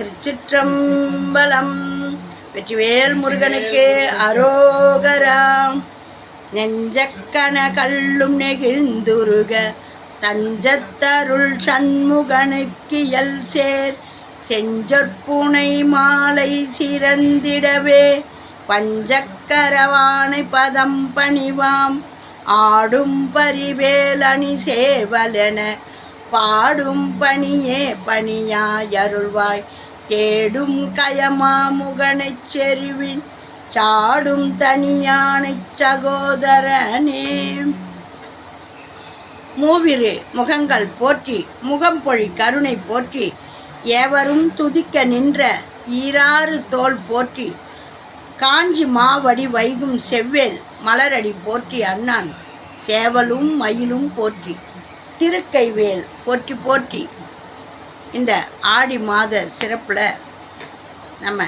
திருச்சிற்றம்பலம். வெற்றிவேல் முருகனுக்கு அரோகராம் நெஞ்சக்கன கல்லும் நெகிழ்ந்துருக. தஞ்சத்தருள் சண்முகனுக்கியல் சேர். செஞ்சொற்புனை மாலை சிறந்திடவே. பஞ்சக்கரவானை பதம் பணிவாம். ஆடும் பரிவேலணி சேவலென. பாடும் பணியே பணியாயருள்வாய் தேடும் கயமாமுகனைச் செறிவின் சாடும் தனியானைச் சகோதரனே. மூவிரு முகங்கள் போற்றி முகம்பொழி கருணை போற்றி ஏவரும் துதிக்க நின்ற ஈராறு தோல் போற்றி காஞ்சி மாவடி வைகும் செவ்வேல் மலரடி போற்றி அண்ணான் சேவலும் மயிலும் போற்றி திருக்கைவேல் போற்றி போற்றி. இந்த ஆடி மாத சிறப்பில் நம்ம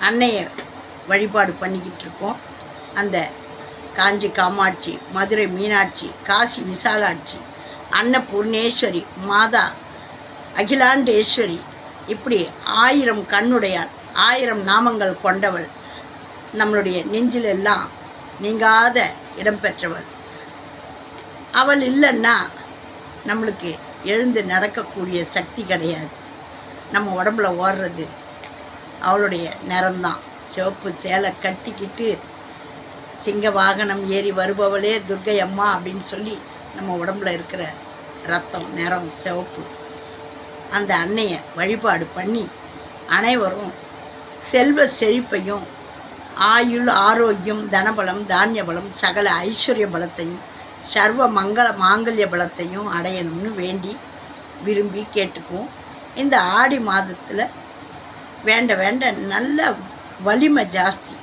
அன்னையை வழிபாடு பண்ணிக்கிட்டு இருக்கோம் அந்த காஞ்சி காமாட்சி மதுரை மீனாட்சி காசி விசாலாட்சி அன்னபூர்ணேஸ்வரி மாதா அகிலாண்டேஸ்வரி இப்படி ஆயிரம் கண்ணுடையார் ஆயிரம் நாமங்கள் கொண்டவள் நம்மளுடைய நெஞ்சிலெல்லாம் நீங்காத இடம்பெற்றவள் அவள் இல்லைன்னா நம்மளுக்கு எழுந்து நடக்கக்கூடிய சக்தி கிடையாது. நம்ம உடம்புல ஓடுறது அவளுடைய நிறம்தான் சிவப்பு சேலை கட்டிக்கிட்டு சிங்க வாகனம் ஏறி வருபவளே துர்க்கை அம்மா அப்படின்னு சொல்லி நம்ம உடம்புல இருக்கிற ரத்தம் நிறம் சிவப்பு அந்த அன்னையை வழிபாடு பண்ணி அனைவரும் செல்வ செழிப்பையும் ஆயுள் ஆரோக்கியம் தனபலம் தானிய பலம் சகல ஐஸ்வர்ய பலத்தையும் சர்வ மங்கள மாங்கல்ய பலத்தையும் அடையணும்னு வேண்டி விரும்பி கேட்டுக்குவோம். இந்த ஆடி மாதத்தில் வேண்ட வேண்ட நல்ல வலிமை ஜாஸ்தி.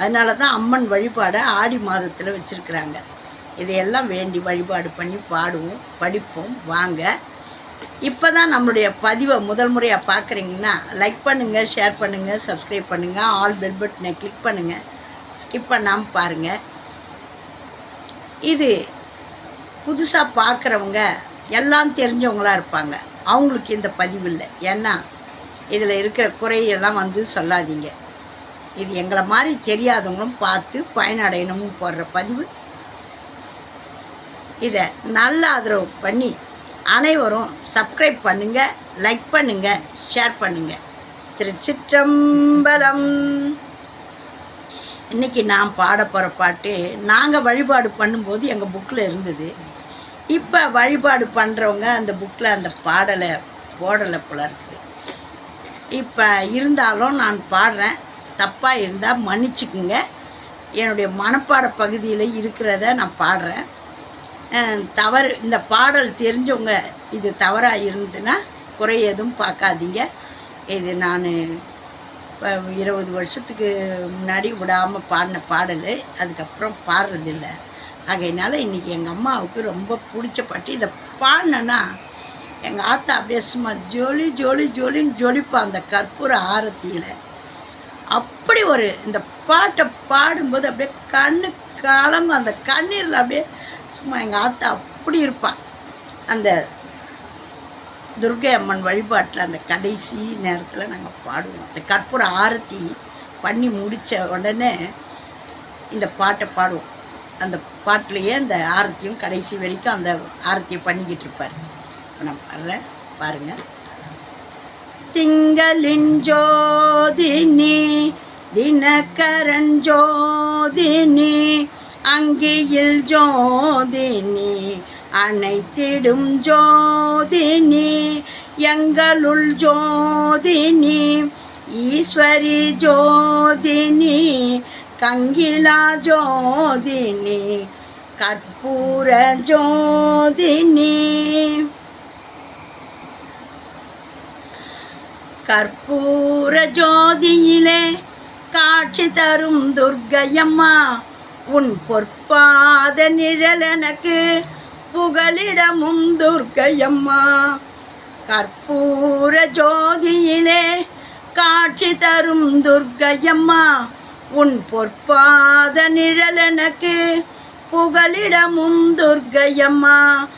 அதனால தான் அம்மன் வழிபாடை ஆடி மாதத்தில் வச்சுருக்குறாங்க. இதையெல்லாம் வேண்டி வழிபாடு பண்ணி பாடுவோம் படிப்போம் வாங்க. இப்போ தான் நம்மளுடைய பதிவை முதல் முறையாக பார்க்குறீங்கன்னா லைக் பண்ணுங்கள் ஷேர் பண்ணுங்கள் சப்ஸ்கிரைப் பண்ணுங்கள் ஆல் பெல் பட்டனை கிளிக் பண்ணுங்கள் ஸ்கிப் பண்ணாமல் பாருங்கள் இது புதுசாக பார்க்குறவங்க எல்லாம் தெரிஞ்சவங்களாக இருப்பாங்க. அவங்களுக்கு இந்த பதிவு இல்லை. ஏன்னா இதில் இருக்கிற குறையெல்லாம் வந்து சொல்லாதீங்க. இது எங்களை மாதிரி தெரியாதவங்களும் பார்த்து பயனடையணும்னு போடுற பதிவு. இதை நல்ல ஆதரவு பண்ணி அனைவரும் சப்ஸ்கிரைப் பண்ணுங்கள் லைக் பண்ணுங்கள் ஷேர் பண்ணுங்கள் திருச்சிற்றம்பலம். இன்றைக்கி நான் பாட போகிற பாட்டு நாங்கள் வழிபாடு பண்ணும்போது எங்கள் புக்கில் இருந்தது. இப்போ வழிபாடு பண்ணுறவங்க அந்த புக்கில் அந்த பாடலை போடலை போல இருக்குது. இப்போ இருந்தாலும் நான் பாடுறேன். தப்பாக இருந்தால் மன்னிச்சுக்குங்க. என்னுடைய மனப்பாட பகுதியில் இருக்கிறத நான் பாடுறேன். தவறு இந்த பாடல் தெரிஞ்சவங்க இது தவறாக இருந்ததுன்னா குறை எதுவும் பார்க்காதீங்க. இது நான் இருபது வருஷத்துக்கு முன்னாடி விடாமல் பாடின பாடல் அதுக்கப்புறம் பாடுறதில்ல. ஆகையினால இன்றைக்கி எங்கள் அம்மாவுக்கு ரொம்ப பிடிச்ச பாட்டு. இதை பாடினேன்னா எங்கள் ஆத்தா அப்படியே சும்மா ஜோலி ஜோலி ஜோலின்னு ஜொலிப்பான் அந்த கற்பூர ஆரத்தியில். அப்படி ஒரு இந்த பாட்டை பாடும்போது அப்படியே கண்ணு கலங்கும். அந்த கண்ணீரில் அப்படியே சும்மா எங்கள் ஆத்தா அப்படி இருப்பாள் அந்த துர்கை அம்மன் வழிபாட்டில் அந்த கடைசி நேரத்தில் நாங்கள் பாடுவோம். அந்த கற்பூர ஆரத்தி பண்ணி முடித்த உடனே இந்த பாட்டை பாடுவோம். அந்த பாட்டிலையே அந்த ஆரத்தியும் கடைசி வரைக்கும் அந்த ஆரத்தியை பண்ணிக்கிட்டு இருப்பார். இப்போ நான் பாடுறேன். பாருங்கள் திங்களின் ஜோதினி தினகரன் ஜோதினி அங்கியில் ஜோதினி அனைத்திடும் ஜோதினி எங்களுள் ஜோதினி ஈஸ்வரி ஜோதினி கங்கிலா ஜோதினி கற்பூர ஜோதினி. கற்பூர ஜோதியிலே காட்சி தரும் துர்க்கையம்மா உன் பொற்பாத நிழல் எனக்கு புகலிடமும் துர்க்கையம்மா. கற்பூர ஜோதியிலே காட்சி தரும் துர்க்கையம்மா. உன் பொற்பாத நிழல் எனக்கு புகலிடமும் துர்க்கையம்மா.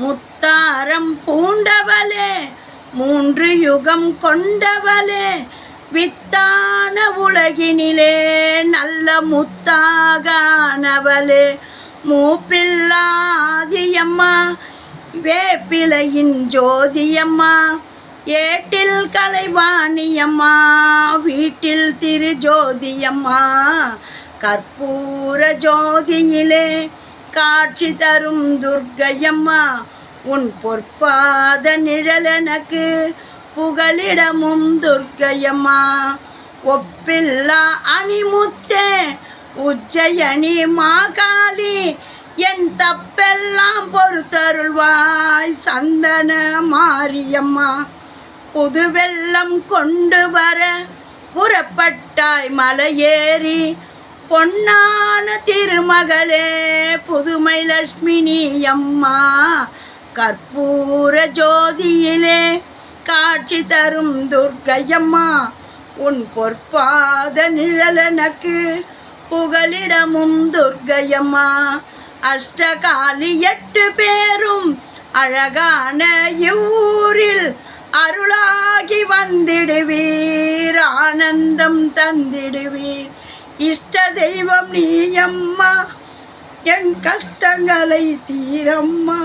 முத்தாரம் பூண்டவளே மூன்று யுகம் கொண்டவளே வித்தான உலகினிலே நல்ல முத்தாகானவளே. மூப்பில்லாதியம்மா வேப்பிலையின் ஜோதியம்மா ஏட்டில் கலைவாணியம்மா வீட்டில் திரு ஜோதியம்மா கற்பூர ஜோதியிலே காட்சி தரும் துர்க்கையம்மா உன் பொற்பாத நிழலனக்கு புகலிடமும் துர்க்கையம்மா. ஒப்பில்லா அணிமுத்தே உஜ்ஜயனி மாகாளி என் தப்பெல்லாம் பொறுத்தருள்வாய் சந்தன மாரியம்மா. புது வெள்ளம் கொண்டு வர புறப்பட்டாய் மலையேறி பொன்னான திருமகளே புதுமை லட்சுமினி அம்மா கற்பூர ஜோதியிலே காட்சி தரும் துர்க்கையம்மா உன் பொற்பாத நிழலனக்கு புகலிடமும் துர்க்கையம்மா. அஷ்டகாலி எட்டு பேரும் அழகான இவ்வூரில் அருளாகி வந்திடுவீர் ஆனந்தம் தந்திடுவீர். இஷ்ட தெய்வம் நீயம்மா என் கஷ்டங்களை தீரம்மா.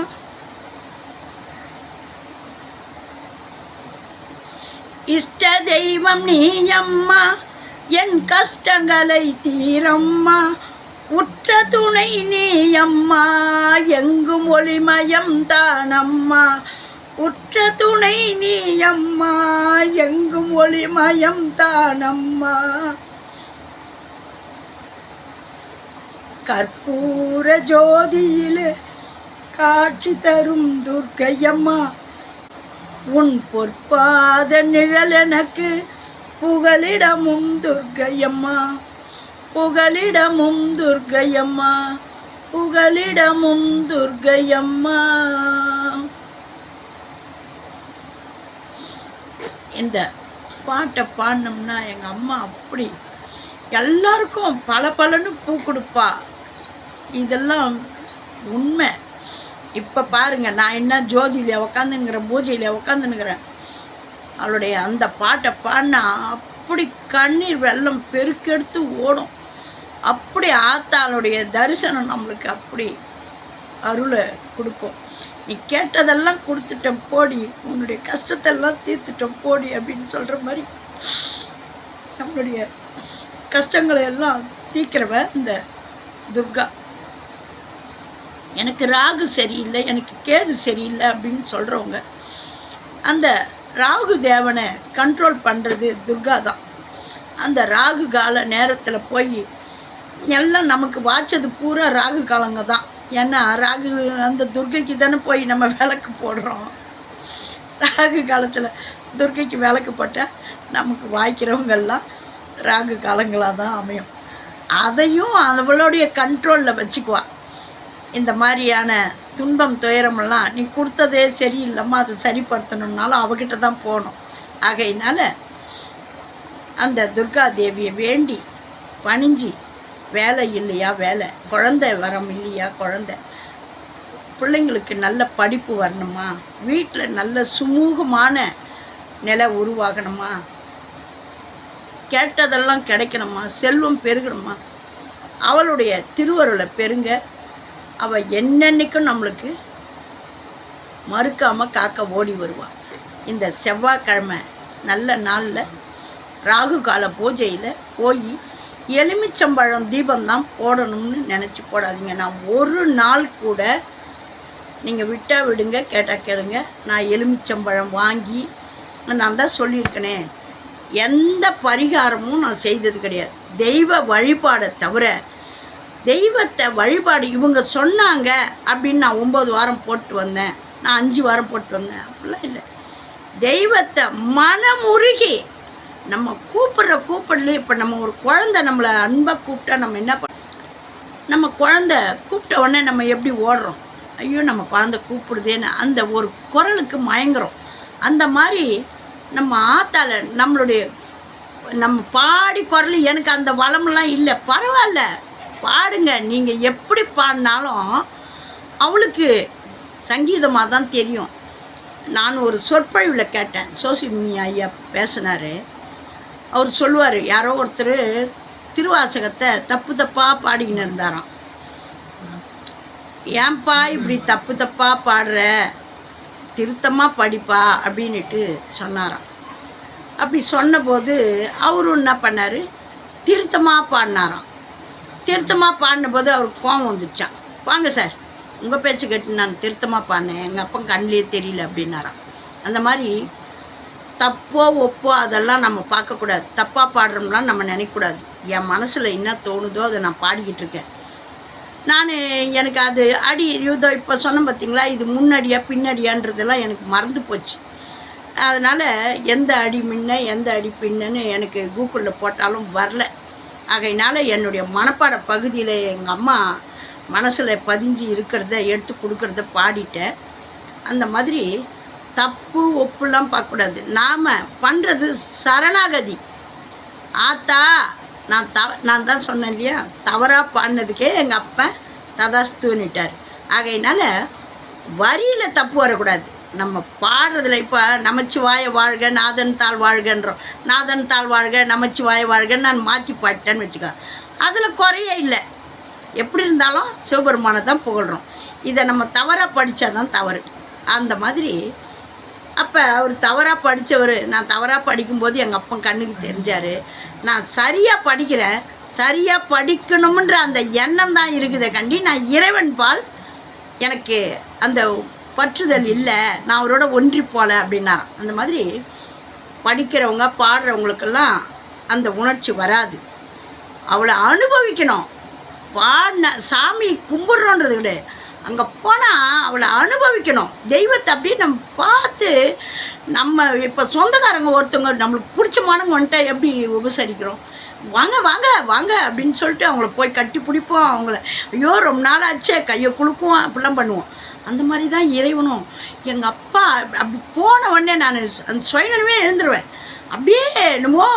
இஷ்ட தெய்வம் நீயம்மா என் கஷ்டங்களை தீரம்மா. உற்ற துணை நீயம்மா. எங்கும் ஒளிமயம் தானம்மா. உற்ற துணை நீயம்மா. எங்கும் ஒளிமயம் தானம்மா. கற்பூர ஜோதியிலே காட்சி தரும் துர்க்கையம்மா. உன் பொற்பாத நிழல் எனக்கு புகலிடமும் துர்க்கையம்மா புகலிடமும் துர்க்கையம்மா புகலிடமும் துர்க்கையம்மா இந்த பாட்டை பாடினோம்னா எங்கள் அம்மா அப்படி எல்லாருக்கும் பல பலன்னு பூ கொடுப்பா. இதெல்லாம் உண்மை. இப்போ பாருங்கள் நான் என்ன ஜோதியில் உக்காந்துங்கிறேன் பூஜையில் உக்காந்துனுங்கிறேன் அவளுடைய அந்த பாட்டை பாடினா அப்படி கண்ணீர் வெள்ளம் பெருக்கெடுத்து ஓடும். அப்படி ஆத்தாளுடைய தரிசனம் நம்மளுக்கு அப்படி அருளை கொடுக்கும். நீ கேட்டதெல்லாம் கொடுத்துட்டேன் போடி. உன்னுடைய கஷ்டத்தெல்லாம் தீர்த்துட்டேன் போடி அப்படின்னு சொல்கிற மாதிரி நம்மளுடைய கஷ்டங்களை எல்லாம் தீக்கிறவ இந்த துர்கா. எனக்கு ராகு சரியில்லை எனக்கு கேது சரியில்லை அப்படின்னு சொல்கிறவங்க அந்த ராகு தேவனை கண்ட்ரோல் பண்ணுறது துர்கா தான் அந்த ராகு கால நேரத்தில் போய் எல்லாம் நமக்கு வாய்ச்சது பூரா ராகு காலங்க தான் ஏன்னா ராகு அந்த துர்கைக்கு தானே போய் நம்ம விளக்கு போடுறோம். ராகு காலத்தில் துர்கைக்கு விளக்கு போட்டால் நமக்கு வாய்க்கிறவங்கெல்லாம் ராகு காலங்களாக தான் அமையும். அதையும் அவளுடைய கண்ட்ரோலில் வச்சுக்குவா. இந்த மாதிரியான துன்பம் துயரமெல்லாம் நீ கொடுத்ததே சரியில்லைம்மா அதை சரிப்படுத்தணுன்னாலும் அவகிட்ட தான் போகணும். ஆகையினால அந்த துர்கா தேவியை வேண்டி பணிஞ்சு வேலை இல்லையா வேலை. குழந்தை வரம் இல்லையா குழந்தை. பிள்ளைங்களுக்கு நல்ல படிப்பு வரணுமா? வீட்டில் நல்ல சுமூகமான நிலை உருவாகணுமா? கேட்டதெல்லாம் கிடைக்கணுமா? செல்வம் பெருகணுமா? அவளுடைய திருவருளை பெருங்க அவள் என்னென்னைக்கும் நம்மளுக்கு மறுக்காமல் காக்க ஓடி வருவாள் இந்த செவ்வாய்க்கிழமை நல்ல நாளில் ராகு கால பூஜையில் போய் எலுமிச்சம்பழம் தீபம்தான் போடணும்னு நினச்சி போடாதீங்க. நான் ஒரு நாள் கூட நீங்கள் விட்டால் விடுங்க கேட்டால் கேளுங்க. நான் எலுமிச்சம்பழம் வாங்கி நான் தான் சொல்லியிருக்கனே. எந்த பரிகாரமும் நான் செய்தது கிடையாது. தெய்வ வழிபாடை தவிர தெய்வத்தை வழிபாடு இவங்க சொன்னாங்க அப்படின்னு நான் ஒம்பது வாரம் போட்டு வந்தேன். நான் அஞ்சு வாரம் போட்டு வந்தேன். அப்படிலாம் இல்லை. தெய்வத்தை மனமுருகி நம்ம கூப்பிட்ற கூப்பிடல இப்போ நம்ம ஒரு குழந்தை நம்மளை அன்பாக கூப்பிட்டா நம்ம என்ன பண்ண நம்ம குழந்த கூப்பிட்ட உடனே நம்ம எப்படி ஓடுறோம்? ஐயோ நம்ம குழந்தை கூப்பிடுதேன்னு அந்த ஒரு குரலுக்கு மயங்குறோம். அந்த மாதிரி நம்ம ஆத்தால நம்மளுடைய நம்ம பாடி குரல் எனக்கு அந்த வளமெல்லாம் இல்லை. பரவாயில்ல. பாடுங்க. நீங்கள் எப்படி பாடினாலும் அவளுக்கு சங்கீதமாக தான் தெரியும். நான் ஒரு சொற்பொழிவில் கேட்டேன். சோசிமி ஐயா பேசினார். அவர் சொல்லுவார் யாரோ ஒருத்தர் திருவாசகத்தை தப்பு தப்பாக பாடிக்கின்னு இருந்தாராம். ஏன்பா இப்படி தப்பு தப்பாக பாடுற? திருத்தமாக படிப்பா? அப்படின்னுட்டு சொன்னாராம். அப்படி சொன்னபோது அவரும் என்ன பண்ணார்? திருத்தமாக பாடினாராம். திருத்தமாக பாடின போது அவருக்கு கோவம் வந்துடுச்சான் வாங்க சார் உங்கள் பேச்சு கேட்டு நான் திருத்தமாக பாடினேன். எங்கள் அப்பா கண்ணிலே தெரியல அப்படின்னாரான் அந்த மாதிரி தப்போ ஒப்போ அதெல்லாம் நம்ம பார்க்கக்கூடாது. தப்பாக பாடுறோம்லாம் நம்ம நினைக்கக்கூடாது. என் மனசில் என்ன தோணுதோ அதை நான் பாடிக்கிட்டு இருக்கேன். நான் எனக்கு அது அடி இதோ இப்போ சொன்னேன் பார்த்தீங்களா இது முன்னடியா பின்னடியான்றதெல்லாம் எனக்கு மறந்து போச்சு. அதனால் எந்த அடி முன்ன எந்த அடி பின்னன்னு எனக்கு கூகுளில் போட்டாலும் வரல. ஆகையினால் என்னுடைய மனப்பாட பகுதியில் எங்கள் அம்மா மனசில் பதிஞ்சு இருக்கிறத எடுத்து கொடுக்கறத பாடிட்டேன். அந்த மாதிரி தப்பு ஒப்புலாம் பார்க்கக்கூடாது. நாம் பண்ணுறது சரணாகதி. ஆத்தா நான் தவ நான் தான் சொன்னேன் இல்லையா? தவறாக பாடினதுக்கே எங்கள் அப்பா ததாஸ்துன்னுட்டார். ஆகையினால வரியில் தப்பு வரக்கூடாது. நம்ம பாடுறதுல இப்போ நமச்சிவாய வாழ்க நாதன் தாழ் வாழ்கன்றோம். நாதன் தாழ் வாழ்க நமச்சிவாய வாழ்கன்னு நான் மாற்றி பாட்டேன்னு வச்சுக்கோ. அதில் குறையே இல்லை. எப்படி இருந்தாலும் சிவபெருமானை தான் புகழ்கிறோம் இதை நம்ம தவறாக படித்தா தான் தவறு. அந்த மாதிரி அப்போ அவர் தவறாக படித்தவர் நான் தவறாக படிக்கும்போது எங்கள் அப்பன் கண்ணுக்கு தெரிஞ்சார் நான் சரியாக படிக்கிறேன் சரியாக படிக்கணும்ன்ற அந்த எண்ணம் தான் இருக்குதை கண்டி நான் இறைவன் பால் எனக்கு அந்த பற்றுதல் இல்லை நான் அவரோட ஒன்றி போகல அப்படின்னாராம் அந்த மாதிரி படிக்கிறவங்க பாடுறவங்களுக்கெல்லாம் அந்த உணர்ச்சி வராது. அவளை அனுபவிக்கணும். பாடின சாமி கும்பிட்றோன்றது கிடையாது அங்கே போனால் அவளை அனுபவிக்கணும். தெய்வத்தை அப்படியே நம்ம பார்த்து நம்ம இப்போ சொந்தக்காரங்க ஒருத்தவங்க நம்மளுக்கு பிடிச்சமானவங்க வந்துட்டு எப்படி உபசரிக்கிறோம்? வாங்க வாங்க வாங்க அப்படின்னு சொல்லிட்டு அவங்கள போய் கட்டி பிடிப்போம். அவங்கள ஐயோ ரொம்ப நாள் ஆச்சே கையை குலுக்குவோம் அப்படிலாம் பண்ணுவோம். அந்த மாதிரி தான் இறைவனும். எங்கள் அப்பா அப்படி போன உடனே நான் அந்த சுயநலமே எழுந்துருவேன். அப்படியே என்னமோ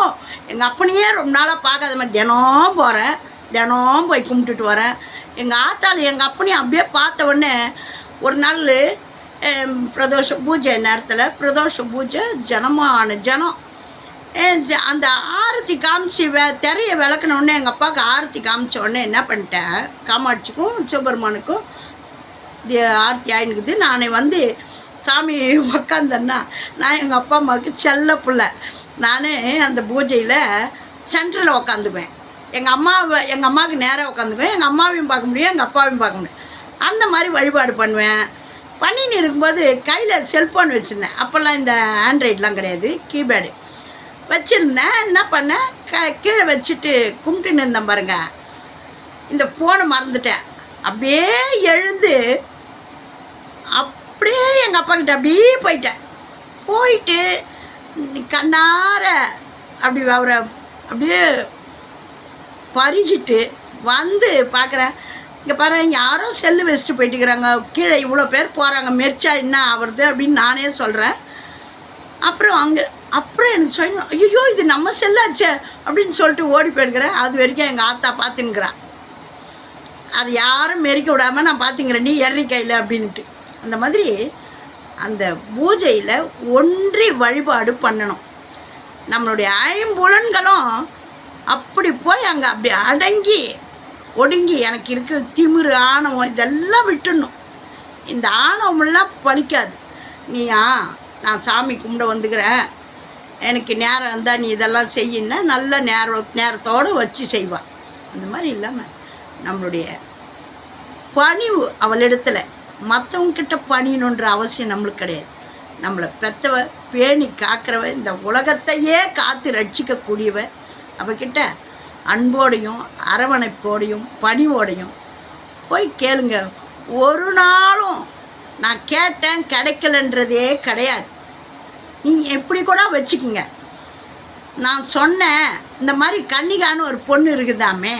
எங்கள் அப்பனையே ரொம்ப நாளாக பார்க்காத மாதிரி தினம் போகிறேன் தினம் போய் கும்பிட்டுட்டு வரேன். எங்கள் ஆத்தாள் எங்கள் அப்பனையும் அப்படியே பார்த்த உடனே ஒரு நாள் பிரதோஷ பூஜை நேரத்தில் பிரதோஷ பூஜை ஜனமான ஜனம். அந்த ஆரத்தி காமிச்சு வே திரையை விளக்குன உடனே எங்கள் அப்பாவுக்கு ஆரத்தி காமிச்ச உடனே என்ன பண்ணிட்டேன்? காமாட்சிக்கும் சிவபெருமானுக்கும் ஆர்த்தி ஆயினுக்குது நான் வந்து சாமி உக்காந்தேன்னா நான் எங்கள் அப்பா அம்மாவுக்கு செல்ல பிள்ளை. நான் அந்த பூஜையில் சென்டரில் உக்காந்துக்குவேன். எங்கள் அம்மாவை எங்கள் அம்மாவுக்கு நேராக உட்காந்துக்குவேன் எங்கள் அம்மாவையும் பார்க்க முடியும் எங்கள் அப்பாவையும் பார்க்க முடியும். அந்த மாதிரி வழிபாடு பண்ணுவேன். பண்ணின்னு இருக்கும்போது கையில் செல்ஃபோன் வச்சுருந்தேன். அப்போல்லாம் இந்த ஆண்ட்ராய்டெலாம் கிடையாது கீபேடு. வச்சுருந்தேன். என்ன பண்ணேன்? க கீழே வச்சுட்டு கும்பிட்டுன்னு இருந்தேன் பாருங்க. இந்த ஃபோனை மறந்துட்டேன். அப்படியே எழுந்து அப்படியே எங்கள் அப்பா கிட்ட அப்படியே போயிட்டேன். போயிட்டு கண்ணார அப்படி அவரை அப்படியே பருகிட்டு வந்து பார்க்குறேன். இங்கே பாரு யாரோ செல்லு வச்சுட்டு போயிட்டுக்கிறாங்க கீழே இவ்வளோ பேர் போகிறாங்க மெர்ச்சா என்ன ஆகுறது அப்படின்னு நானே சொல்கிறேன் அப்புறம் அங்கே அப்புறம் எனக்கு சொல்லணும் ஐயோ இது நம்ம செல்லாச்சே அப்படின்னு சொல்லிட்டு ஓடி போயிருக்கிறேன் அது வரைக்கும் எங்கள் ஆத்தா பார்த்துன்னுக்குறான். அது யாரும் மெரிக்க விடாமல் நான் பார்த்துங்கிறேன் நீ எறி கையில் அப்படின்ட்டு அந்த மாதிரி அந்த பூஜையில் ஒன்றி வழிபாடு பண்ணணும். நம்மளுடைய ஐம்புலன்களும் அப்படி போய் அங்கே அப்படி அடங்கி ஒடுங்கி எனக்கு இருக்கிற திமிரு ஆணவம் இதெல்லாம் விட்டுடணும். இந்த ஆணவமெல்லாம் பலிக்காது நீயா நான் சாமி கும்பிட வந்துக்கிறேன். எனக்கு நேரம் இருந்தால் நீ இதெல்லாம் செய்யின்னா நல்ல நேரம் நேரத்தோடு வச்சு செய்வாள் அந்த மாதிரி இல்லாமல் நம்மளுடைய பணிவு அவளிடத்துல மற்றவங்கிட்ட பணியணுன்ற அவசியம் நம்மளுக்கு கிடையாது. நம்மளை பெத்தவ பேணி காக்கிறவ இந்த உலகத்தையே காத்து ரட்சிக்கக்கூடியவ அவகிட்ட அன்போடையும் அரவணைப்போடையும் பணிவோடையும் போய் கேளுங்க. ஒரு நாளும் நான் கேட்டேன் கிடைக்கலன்றதே கிடையாது. நீங்கள் எப்படி கூட வச்சுக்கோங்க. நான் சொன்னேன் இந்த மாதிரி கன்னிகான்னு ஒரு பொண்ணு இருக்குதாமே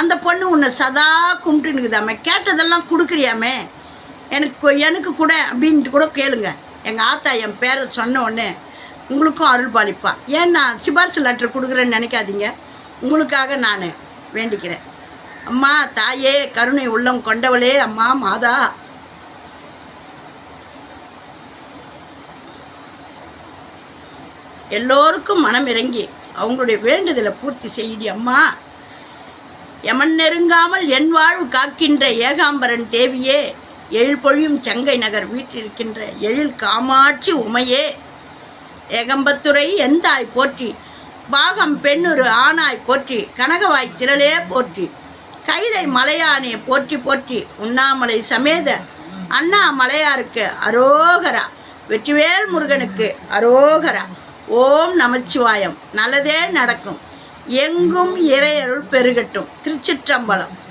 அந்த பொண்ணு உன்னை சதா கும்பிட்டுன்னு இருக்குதாமே கேட்டதெல்லாம் கொடுக்குறியாமே எனக்கு எனக்கு கூட அப்படின்ட்டு கூட கேளுங்க. எங்கள் ஆத்தா என் பேரை சொன்ன உடனே உங்களுக்கும் அருள் பாலிப்பா. நான் சிபாரிசு லெட்டர் கொடுக்குறேன்னு நினைக்காதீங்க. உங்களுக்காக நான் வேண்டிக்கிறேன். அம்மா தாயே கருணை உள்ளம் கொண்டவளே அம்மா மாதா. எல்லோருக்கும் மனம் இறங்கி அவங்களுடைய வேண்டுதலை பூர்த்தி செய்யடி அம்மா. எமன் நெருங்காமல் என் வாழ்வு காக்கின்ற ஏகாம்பரன் தேவியே. எழுபொழியும் பொழியும் சங்கை நகர் வீற்றிருக்கின்ற எழில் காமாட்சி உமையே. ஏகம்பத்துரை எந்தாய் போற்றி? பாகம் பெண்ணுரு ஆனாய் போற்றி? கனகவாய் திரளே போற்றி? கைலை மலையானே போற்றி போற்றி? உண்ணாமலை சமேத அண்ணா மலையாருக்கு அரோகரா. வெற்றிவேல் முருகனுக்கு அரோகரா. ஓம் நமச்சிவாயம். நல்லதே நடக்கும். எங்கும் இறையருள் பெருகட்டும். திருச்சிற்றம்பலம்.